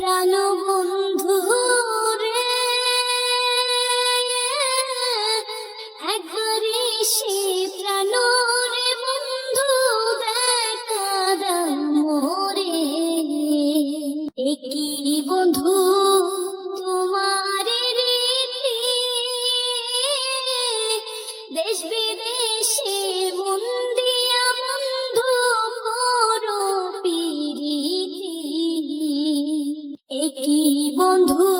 প্রাণ রে সে প্রাণ কি বন্ধু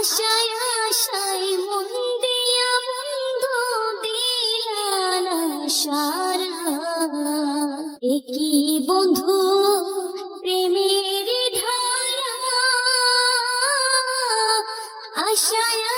আশায় আশায় মন দিয়া বন্ধু দিলানা সারা একই বন্ধু প্রেমের ধারা? আশায়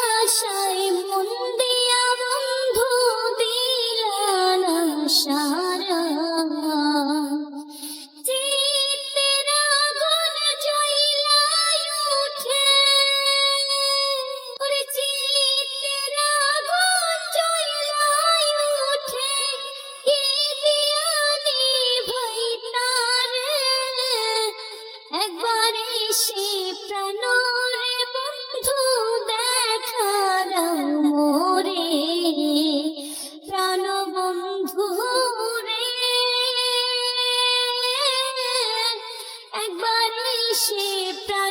সে প্রাণ